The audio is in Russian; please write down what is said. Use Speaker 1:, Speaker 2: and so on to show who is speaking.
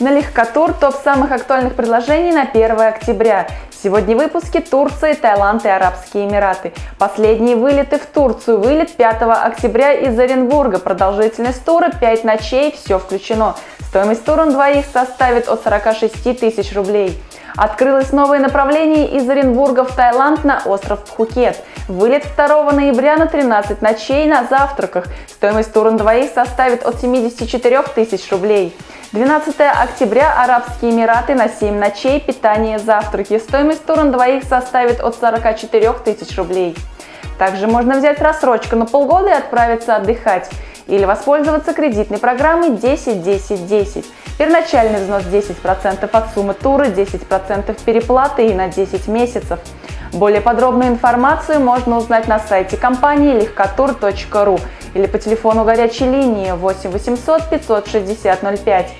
Speaker 1: На Легкотур топ самых актуальных предложений на 1 октября. Сегодня в выпуске Турция, Таиланд и Арабские Эмираты. Последние вылеты в Турцию. Вылет 5 октября из Оренбурга. Продолжительность тура 5 ночей, все включено. Стоимость тура на двоих составит от 46 тысяч рублей. Открылось новое направление из Оренбурга в Таиланд на остров Пхукет. Вылет 2 ноября на 13 ночей на завтраках. Стоимость тура на двоих составит от 74 тысяч рублей. 12 октября Арабские Эмираты на 7 ночей питание завтраки. Стоимость тура на двоих составит от 44 тысяч рублей. Также можно взять рассрочку на полгода и отправиться отдыхать. Или воспользоваться кредитной программой 10-10-10. Первоначальный взнос 10% от суммы тура, 10% переплаты и на 10 месяцев. Более подробную информацию можно узнать на сайте компании легкотур.ру или по телефону горячей линии 8 800 560 05.